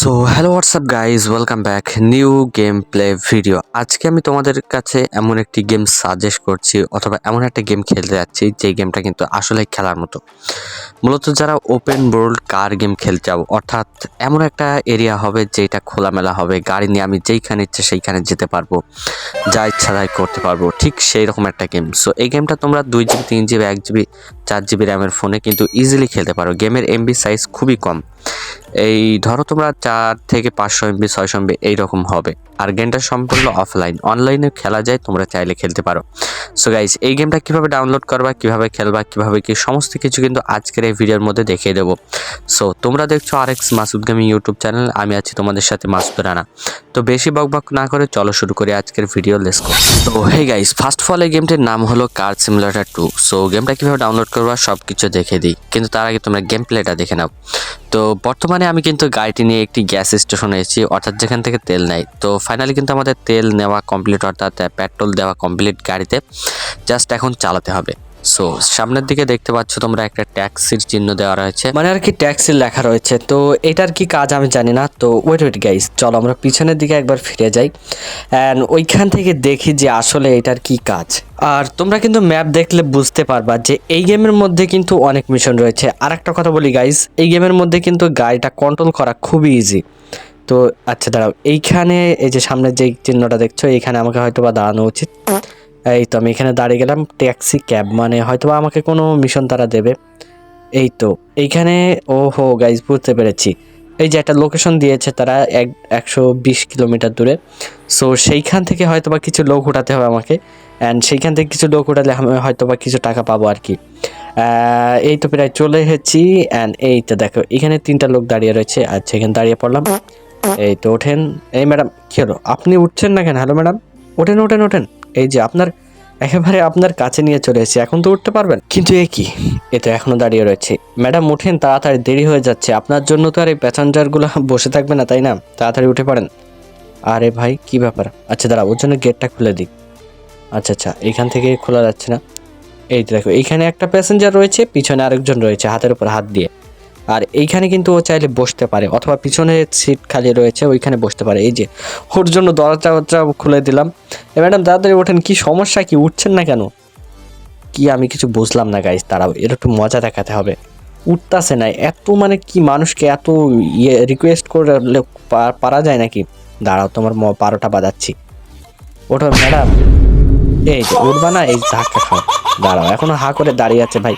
So hello what's up guys welcome back new game play video আজকে আমি তোমাদের কাছে এমন একটি গেম সাজেস্ট করছি, অথবা এমন একটা গেম খেলতে যাচ্ছি, যে গেমটা কিন্তু আসলে খেলার মতো। মূলত যারা ওপেন ওয়ার্ল্ড কার গেম খেলতে চাও অর্থাৎ এমন একটা এরিয়া হবে যেটা খোলামেলা হবে, গাড়ি নিয়ে আমি যেইখানে ইচ্ছে সেইখানে যেতে পারব, যা ইচ্ছা তাই করতে পারব, ঠিক সেই রকম একটা গেম সো এই গেমটা তোমরা দুই জিবি তিন জিবি এক জিবি চার জিবি র্যামের ফোনে কিন্তু ইজিলি খেলতে পারো। গেমের এমবি সাইজ খুবই কম। এই ধরো তোমরা চার থেকে পাঁচশো এমবি ছয়শো এমবি এইরকম হবে। আর গেমটা সম্পূর্ণ অফলাইন অনলাইনে খেলা যায়, তোমরা চাইলে খেলতে পারো। সো গাইজ এই গেমটা কীভাবে ডাউনলোড করবা, কীভাবে খেলবা, কীভাবে কি, সমস্ত কিছু কিন্তু আজকের এই ভিডিওর মধ্যে দেখিয়ে দেবো। সো তোমরা দেখছ আর এক্স মাসুদ গামি ইউটিউব চ্যানেল আমি আছি তোমাদের সাথে মাসুদ রানা। তো বেশি বকবক না করে চলো শুরু করি আজকের ভিডিও লেসকো তো hey guys first of all এই গেমটির নাম হলো কার সিমুলেটার টু সো গেমটা কীভাবে ডাউনলোড করবা সব কিছু দেখে দিই। কিন্তু তার আগে তোমরা গেম প্লেটা দেখে নাও। তো বর্তমানে আমি কিন্তু গাড়িটি নিয়ে একটি গ্যাস স্টেশনে এসেছি, অর্থাৎ যেখান থেকে তেল নেয়। তো ফাইনালি কিন্তু আমাদের তেল নেওয়া কমপ্লিট অর্থাৎ পেট্রোল দেওয়া কমপ্লিট গাড়িতে জাস্ট এখন চালাতে হবে। সো সামনের দিকে দেখতে পাচ্ছ তোমরা একটা ট্যাক্সির চিহ্ন দেওয়া রয়েছে। মানে আর কি ট্যাক্সির লেখা রয়েছে। তো এটার কি কাজ আমি জানি না। তো ওয়েট ওয়েট গাইস চলো আমরা পিছনের দিকে একবার ফিরে যাই। অ্যান্ড ওইখান থেকে দেখি যে আসলে এটার কি কাজ। আর তোমরা কিন্তু ম্যাপ দেখলে বুঝতে পারবা যে এই গেমের মধ্যে কিন্তু অনেক মিশন রয়েছে। আর একটা কথা বলি গাইস এই গেমের মধ্যে কিন্তু গাড়িটা কন্ট্রোল করা খুবই ইজি তো আচ্ছা দাঁড়াও, এইখানে এই যে সামনের যে চিহ্নটা দেখছ, এইখানে আমাকে হয়তো বা দাঁড়ানো উচিত। এই তো আমি এখানে দাঁড়িয়ে গেলাম ট্যাক্সি ক্যাব মানে হয়তো আমাকে কোনো মিশন তারা দেবে। এই তো, এইখানে ও হো গাইজ বুঝতে পেরেছি। এই যে একটা লোকেশন দিয়েছে তারা এক, একশো বিশ কিলোমিটার দূরে। সো সেইখান থেকে হয়তো বা কিছু লোক উঠাতে হবে আমাকে। অ্যান্ড সেইখান থেকে কিছু লোক উঠালে আমি হয়তো বা কিছু টাকা পাবো আর কি। এই তো প্রায় চলে এসেছি। অ্যান্ড এই তো দেখো, এখানে তিনটা লোক দাঁড়িয়ে রয়েছে। আচ্ছা এখানে দাঁড়িয়ে পড়লাম, এই তো ওঠেন। এই ম্যাডাম কি হলো? আপনি উঠছেন না কেন? হ্যালো ম্যাডাম ওঠেন ওঠেন ওঠেন। এই যে আপনার একেবারে আপনার কাছে নিয়ে চলে এসেছি, এখন তো উঠতে পারবেন? কিন্তু এ কি? এ তো এখনও দাঁড়িয়ে রয়েছে। ম্যাডাম, উঠেন, তাড়াতাড়ি, দেরি হয়ে যাচ্ছে। আপনার জন্য তো আর এই প্যাসেঞ্জারগুলো বসে থাকবে না, তাই না? তাড়াতাড়ি উঠে পড়েন। আরে ভাই, কি ব্যাপার? আচ্ছা দাঁড়া ওর জন্য গেটটা খুলে দিই। আচ্ছা আচ্ছা এখান থেকে খোলা যাচ্ছে না। এই তো দেখো এইখানে একটা প্যাসেঞ্জার রয়েছে, পিছনে আরেকজন রয়েছে, হাতের উপর হাত দিয়ে। আর এইখানে কিন্তু ও চাইলে বসতে পারে, অথবা পিছনে সিট খালি রয়েছে, ওইখানে বসতে পারে। এই যে, ওর জন্য দরজা খুলে দিলাম। ম্যাডাম, তাড়াতাড়ি ওঠেন, কি সমস্যা? কি উঠছেন না কেন? কি আমি কিছু বুঝলাম না গাইজ তারাও এর একটু মজা দেখাতে হবে। উঠতাছে না, এত মানে কি মানুষকে এত ইয়ে রিকোয়েস্ট করলে পা- পারা যায় নাকি? দাঁড়াও, তোমার বারোটা বাজাচ্ছি। ওঠো, ম্যাডাম। এই উঠবা না, এই ধাক্কা খাও। দাঁড়াও, এখনও হা করে দাঁড়িয়ে আছে, ভাই।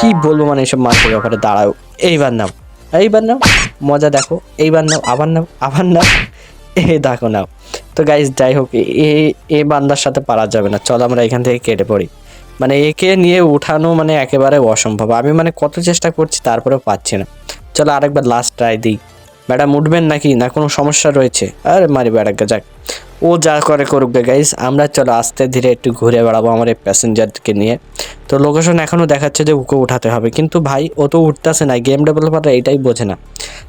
কি বলব মানে এইসব মানুষের ব্যাপারে, দাঁড়াও। এইবার নাও এইবার নাও, মজা দেখো, এইবার নাও, আবার নাও আবার নাও এই দেখো নাও। তো গাইজ যাই হোক, এ এ বান্দার সাথে পারা যাবে না, চলো আমরা এখান থেকে কেটে পড়ি। মানে একে নিয়ে উঠানো মানে একেবারে অসম্ভব, আমি মানে কত চেষ্টা করছি তারপরেও পাচ্ছি না। চলো আরেকবার লাস্ট ট্রাই দিই। ম্যাডাম উঠবেন নাকি? না কোনো সমস্যা রয়েছে? আরে মারি বেড়াকে যাক। ও যা করে করুক গাইস আমরা চলো আস্তে ধীরে একটু ঘুরে বেড়াবো আমার এই প্যাসেঞ্জারকে নিয়ে। তো লোকেশন এখনও দেখাচ্ছে যে ওকে উঠাতে হবে, কিন্তু ভাই ও তো উঠতেছে না গেম ডেভেলপাররা এটাই বোঝে না।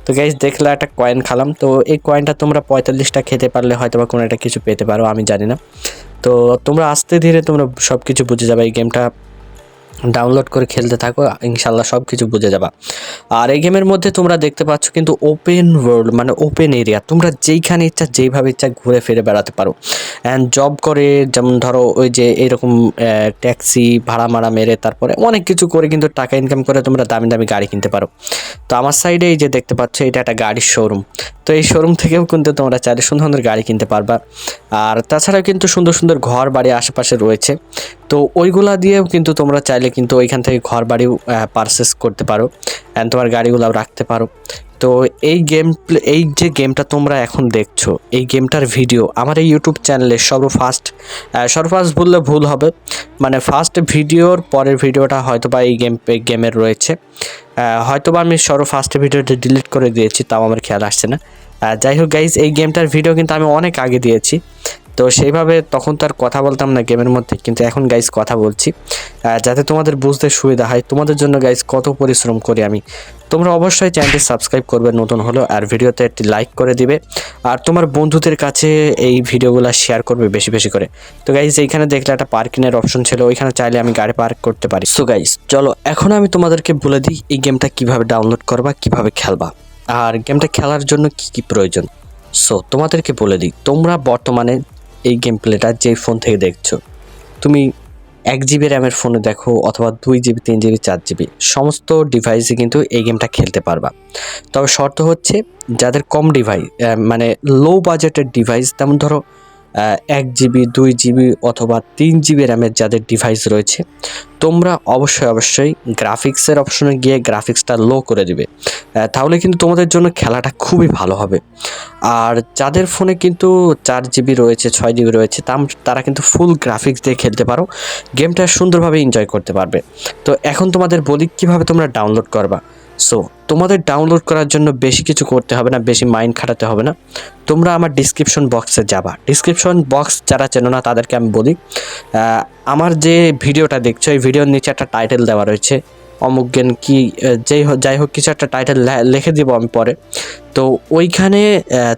তো গাইস দেখলে একটা কয়েন খালাম, তো এই কয়েনটা তোমরা পঁয়তাল্লিশটা খেতে পারলে হয়তো বা কোনো একটা কিছু পেতে পারো, আমি জানি না। তো তোমরা আস্তে ধীরে তোমরা সব কিছু বুঝে যাবে এই গেমটা ডাউনলোড করে খেলতে থাকো ইনশাল্লাহ সব কিছু বুঝে যাবা। আর এই গেমের মধ্যে তোমরা দেখতে পাচ্ছ কিন্তু ওপেন ওয়ার্ল্ড মানে ওপেন এরিয়া তোমরা যেইখানে ইচ্ছা, যেইভাবে ইচ্ছা ঘুরে ফিরে বেড়াতে পারো। অ্যান্ড জব করে, যেমন ধরো ওই যে এরকম ট্যাক্সি ভাড়া মারা মেরে তারপরে অনেক কিছু করে কিন্তু টাকা ইনকাম করে তোমরা দামি দামি গাড়ি কিনতে পারো। তো আমার সাইডে এই যে দেখতে পাচ্ছ, এটা একটা গাড়ির শোরুম তো এই শোরুম থেকেও কিন্তু তোমরা চাইলে সুন্দর সুন্দর গাড়ি কিনতে পারবা। আর তাছাড়াও কিন্তু সুন্দর সুন্দর ঘর বাড়ি আশেপাশে রয়েছে। তো ওইগুলা দিয়েও কিন্তু তোমরা চাইলে কিন্তু ওইখান থেকে ঘর বাড়িও পারচেস করতে পারো অ্যান্ড তোমার গাড়িগুলাও রাখতে পারো। তো এই গেম এই যে গেমটা তোমরা এখন দেখছ, এই গেমটার ভিডিও আমার এই ইউটিউব চ্যানেলে সর্বফার্স্ট সর্বফার্স্ট বললে ভুল হবে। মানে ফার্স্ট ভিডিওর পরের ভিডিওটা হয়তো বা এই গেম গেমের রয়েছে। হয়তো বা আমি সর্ব ফার্স্ট ভিডিওটা ডিলিট করে দিয়েছি, তাও আমার খেয়াল আসছে না। যাই হোক গাইজ এই গেমটার ভিডিও কিন্তু আমি অনেক আগে দিয়েছি। তো সেইভাবে তখন তো আর কথা বলতাম না গেমের মধ্যে, কিন্তু এখন গাইজ কথা বলছি। যাতে তোমাদের বুঝতে সুবিধা হয়, তোমাদের জন্য গাইজ কত পরিশ্রম করি আমি। তোমরা অবশ্যই চ্যানেলটি সাবস্ক্রাইব করবে নতুন হলো আর ভিডিওতে একটি লাইক করে দিবে। আর তোমার বন্ধুদের কাছে এই ভিডিওগুলো শেয়ার করবে বেশি বেশি করে। তো গাইজ এইখানে দেখলে একটা পার্কিংয়ের অপশন ছিল, ওইখানে চাইলে আমি গাড়ি পার্ক করতে পারি। সো গাইজ চলো, এখন আমি তোমাদেরকে বলে দিই, এই গেমটা কীভাবে ডাউনলোড করবা, কীভাবে খেলবা। আর গেমটা খেলার জন্য কি কি প্রয়োজন? সো তোমাদেরকে বলে দিই, তোমরা বর্তমানে এই গেম প্লেটা যে ফোন থেকে দেখছ। তুমি এক জিবি র্যামের ফোনে দেখো অথবা দুই জিবি তিন জিবি চার জিবি সমস্ত ডিভাইসে কিন্তু এই গেমটা খেলতে পারবা। তবে শর্ত হচ্ছে, যাদের কম ডিভাইস মানে লো বাজেটের ডিভাইস তেমন ধরো এক জিবি, দুই জিবি অথবা তিন জিবি র্যামের যাদের ডিভাইস রয়েছে, তোমরা অবশ্যই অবশ্যই গ্রাফিক্সের অপশনে গিয়ে গ্রাফিক্সটা লো করে দিবে। তাহলে কিন্তু তোমাদের জন্য খেলাটা খুবই ভালো হবে। আর যাদের ফোনে কিন্তু চার জিবি রয়েছে, ছয় জিবি রয়েছে তারা কিন্তু ফুল গ্রাফিক্স দিয়ে খেলতে পারো। গেমটা সুন্দরভাবে এনজয় করতে পারবে। তো এখন তোমাদের বলি কীভাবে তোমরা ডাউনলোড করবা। সো তোমাদের ডাউনলোড করার জন্য বেশি কিছু করতে হবে না, বেশি মাইন্ড খাটাতে হবে না। তোমরা আমার ডিসক্রিপশন বক্সে যাবা। ডিসক্রিপশন বক্স যারা চেনো না, তাদেরকে আমি বলি আমার যে ভিডিওটা দেখছ, এই ভিডিওর নিচে একটা টাইটেল দেওয়া রয়েছে অমুক জ্ঞান কি যেই হোক, যাই হোক, কিছু একটা টাইটেল লিখে দিব আমি পরে। তো ওইখানে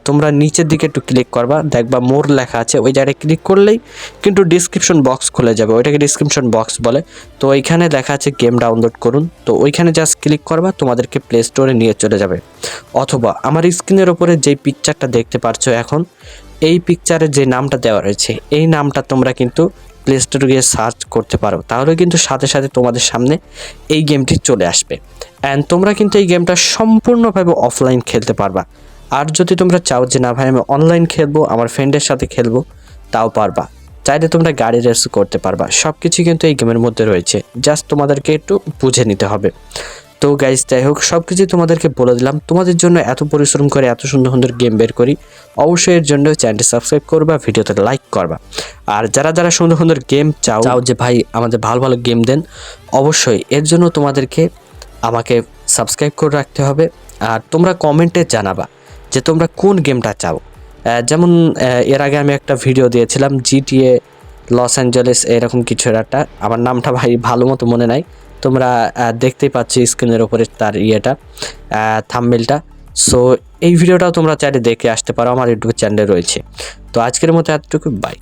তোমরা নিচের দিকে একটু ক্লিক করবা, দেখবা মোর লেখা আছে, ওই জায়গায় ক্লিক করলেই কিন্তু ডিসক্রিপশন বক্স খুলে যাবে, ওইটাকে ডিসক্রিপশন বক্স বলে। তো ওইখানে লেখা আছে গেম ডাউনলোড করুন। তো ওইখানে জাস্ট ক্লিক করবা, তোমাদেরকে প্লে স্টোরে নিয়ে চলে যাবে। অথবা আমার স্ক্রিনের ওপরে যেই পিকচারটা দেখতে পারছ এখন, এই পিকচারে যে নামটা দেওয়া রয়েছে, এই নামটা তোমরা কিন্তু প্লে স্টোরে গিয়ে সার্চ করতে পারো। তাহলে কিন্তু সাথে সাথে তোমাদের সামনে এই গেমটি চলে আসবে। অ্যান্ড তোমরা কিন্তু এই গেমটা সম্পূর্ণভাবে অফলাইন খেলতে পারবা। আর যদি তোমরা চাও যে, না ভাই, আমি অনলাইন খেলব, আমার ফ্রেন্ডের সাথে খেলব তাও পারবা। চাইলে তোমরা গাড়ি রেস করতে পারবা। সব কিছু কিন্তু এই গেমের মধ্যে রয়েছে। জাস্ট তোমাদেরকে একটু বুঝে নিতে হবে। তো গাইজ যাই হোক সব কিছুই তোমাদেরকে বলে দিলাম। তোমাদের জন্য এত পরিশ্রম করে, এত সুন্দর সুন্দর গেম বের করি, অবশ্যই এর জন্য চ্যানেলটি সাবস্ক্রাইব করবা, ভিডিওতে লাইক করবা। আর যারা যারা সুন্দর সুন্দর গেম চাও চাও যে ভাই আমাদের ভালো ভালো গেম দেন, অবশ্যই এর জন্য তোমাদেরকে আমাকে সাবস্ক্রাইব করে রাখতে হবে। আর তোমরা কমেন্টে জানাবা যে তোমরা কোন গেমটা চাও। যেমন এর আগে আমি একটা ভিডিও দিয়েছিলাম জিটিএ লস অ্যাঞ্জেলেস এরকম কিছু একটা। আমার নামটা ভাই ভালো মতো মনে নাই। তোমরা দেখতেই পাচ্ছি স্ক্রিনের ওপরে তার ইয়েটা থাম্বেলটা সো এই ভিডিওটাও তোমরা চাইলে দেখে আসতে পারো, আমার ইউটিউব চ্যানেলে রয়েছে। তো আজকের মতো এতটুকু বাই